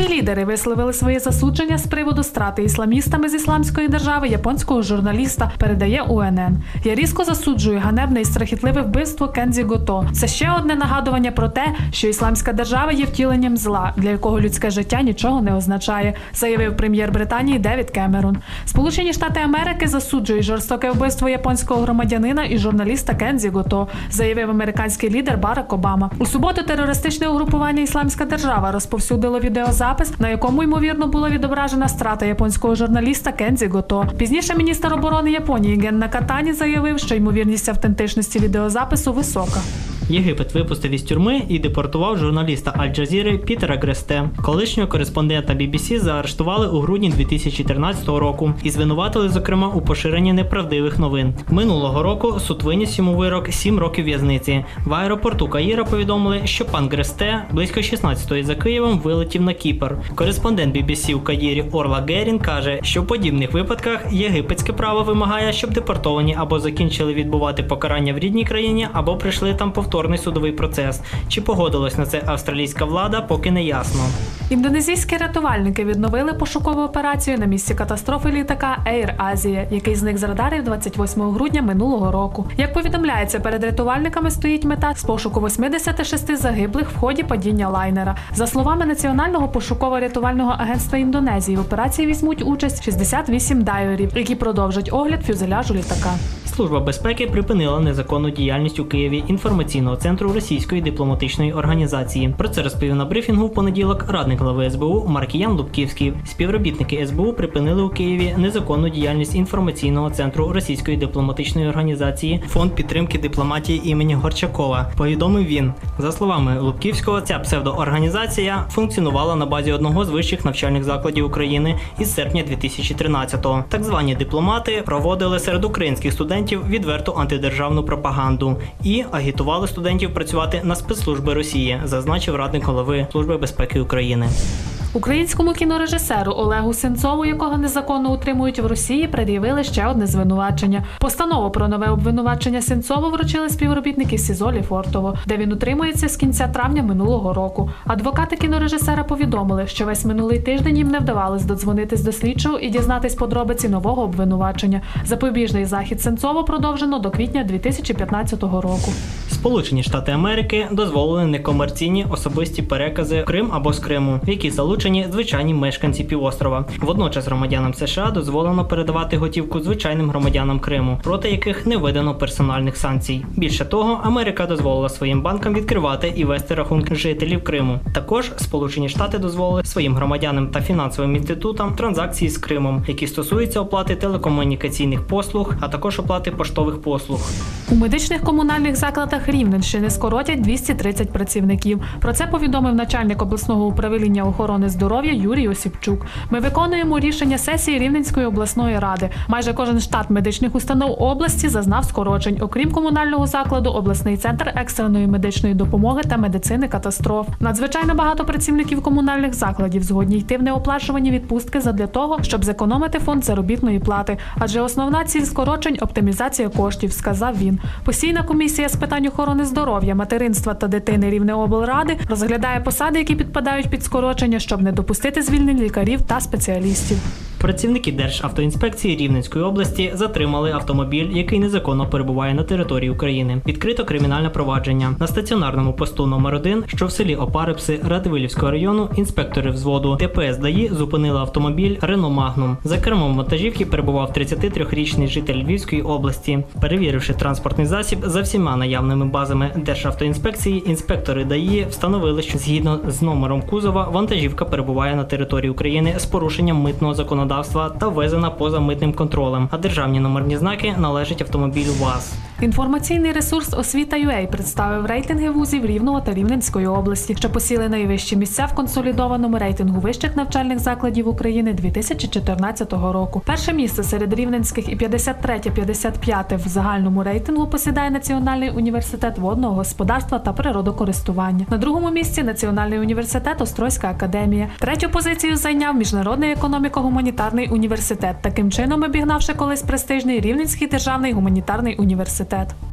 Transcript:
Світові лідери висловили своє засудження з приводу страти ісламістами з ісламської держави японського журналіста. Передає УНН. Я різко засуджую ганебне і страхітливе вбивство Кензі Гото. Це ще одне нагадування про те, що ісламська держава є втіленням зла, для якого людське життя нічого не означає, заявив прем'єр Британії Девід Кемерон. Сполучені Штати Америки засуджують жорстоке вбивство японського громадянина і журналіста Кензі Гото, заявив американський лідер Барак Обама. У суботу терористичне угрупування Ісламська держава розповсюдило відеозапис, на якому ймовірно була відображена страта японського журналіста Кензі Гото. Пізніше міністр оборони Японії Ген Накатані заявив, що ймовірність автентичності відеозапису висока. Єгипет випустив із тюрми і депортував журналіста Аль-Джазіри Пітера Гресте. Колишнього кореспондента BBC заарештували у грудні 2014 року і звинуватили, зокрема, у поширенні неправдивих новин. Минулого року суд виніс йому вирок 7 років в'язниці. В аеропорту Каїра повідомили, що пан Гресте близько 16-ї за Києвом вилетів на Кіпр. Кореспондент BBC у Каїрі Орла Герін каже, що в подібних випадках єгипетське право вимагає, щоб депортовані або закінчили відбувати покарання в рідній країні, або прийшли там повторний судовий процес. Чи погодилась на це австралійська влада, поки не ясно. Індонезійські рятувальники відновили пошукову операцію на місці катастрофи літака Air Asia, який зник з радарів 28 грудня минулого року. Як повідомляється, перед рятувальниками стоїть мета з пошуку 86 загиблих в ході падіння лайнера. За словами Національного пошуково-рятувального агентства Індонезії, в операції візьмуть участь 68 дайверів, які продовжать огляд фюзеляжу літака. Служба безпеки припинила незаконну діяльність у Києві інформаційного центру російської дипломатичної організації. Про це розповів на брифінгу в понеділок радник глави СБУ Маркіян Лубківський. Співробітники СБУ припинили у Києві незаконну діяльність інформаційного центру російської дипломатичної організації Фонд підтримки дипломатії імені Горчакова. Повідомив він. За словами Лубківського, ця псевдоорганізація функціонувала на базі одного з вищих навчальних закладів України із серпня 2013-го. Так звані дипломати проводили серед українських студентів відверту антидержавну пропаганду і агітували студентів працювати на спецслужби Росії, зазначив радник голови Служби безпеки України. Українському кінорежисеру Олегу Сенцову, якого незаконно утримують в Росії, пред'явили ще одне звинувачення. Постанову про нове обвинувачення Сенцову вручили співробітники СІЗО Ліфортово, де він утримується з кінця травня минулого року. Адвокати кінорежисера повідомили, що весь минулий тиждень їм не вдавалось додзвонитись до слідчого і дізнатись подробиці нового обвинувачення. Запобіжний захід Сенцову продовжено до квітня 2015 року. Сполучені Штати Америки дозволили некомерційні особисті перекази в Крим або з Криму, в які залучені звичайні мешканці півострова. Водночас громадянам США дозволено передавати готівку звичайним громадянам Криму, проти яких не видано персональних санкцій. Більше того, Америка дозволила своїм банкам відкривати і вести рахунки жителів Криму. Також Сполучені Штати дозволили своїм громадянам та фінансовим інститутам транзакції з Кримом, які стосуються оплати телекомунікаційних послуг, а також оплати поштових послуг. У медичних комунальних закладах Рівненщини скоротять 230 працівників. Про це повідомив начальник обласного управління охорони здоров'я Юрій Осіпчук. Ми виконуємо рішення сесії Рівненської обласної ради. Майже кожен штат медичних установ області зазнав скорочень. Окрім комунального закладу, обласний центр екстреної медичної допомоги та медицини катастроф. Надзвичайно багато працівників комунальних закладів згодні йти в неоплачувані відпустки задля того, щоб зекономити фонд заробітної плати. Адже основна ціль скорочень оптимізація коштів, сказав він. Постійна комісія з питань охорони здоров'я, материнства та дитини Рівнеоблради розглядає посади, які підпадають під скорочення, щоб не допустити звільнень лікарів та спеціалістів. Працівники Державтоінспекції Рівненської області затримали автомобіль, який незаконно перебуває на території України. Відкрито кримінальне провадження на стаціонарному посту номер 1 що в селі Опарипси Радивилівського району. Інспектори взводу ДПС ДАІ зупинили автомобіль Рено Магнум. За кермом вантажівки перебував 33-річний житель Львівської області. Перевіривши транспортний засіб за всіма наявними базами Державтоінспекції, інспектори ДАІ встановили, що згідно з номером кузова вантажівка перебуває на території України з порушенням митного законодавства та ввезена поза митним контролем. А державні номерні знаки належать автомобілю ВАЗ. Інформаційний ресурс Освіта.UA представив рейтинги вузів Рівного та Рівненської області, що посіли найвищі місця в консолідованому рейтингу вищих навчальних закладів України 2014 року. Перше місце серед рівненських і 53-55 в загальному рейтингу посідає Національний університет водного господарства та природокористування. На другому місці Національний університет Острозька академія. Третю позицію зайняв міжнародний економіко-гуманітарний університет. Таким чином обігнавши колись престижний Рівненський державний гуманітарний університет.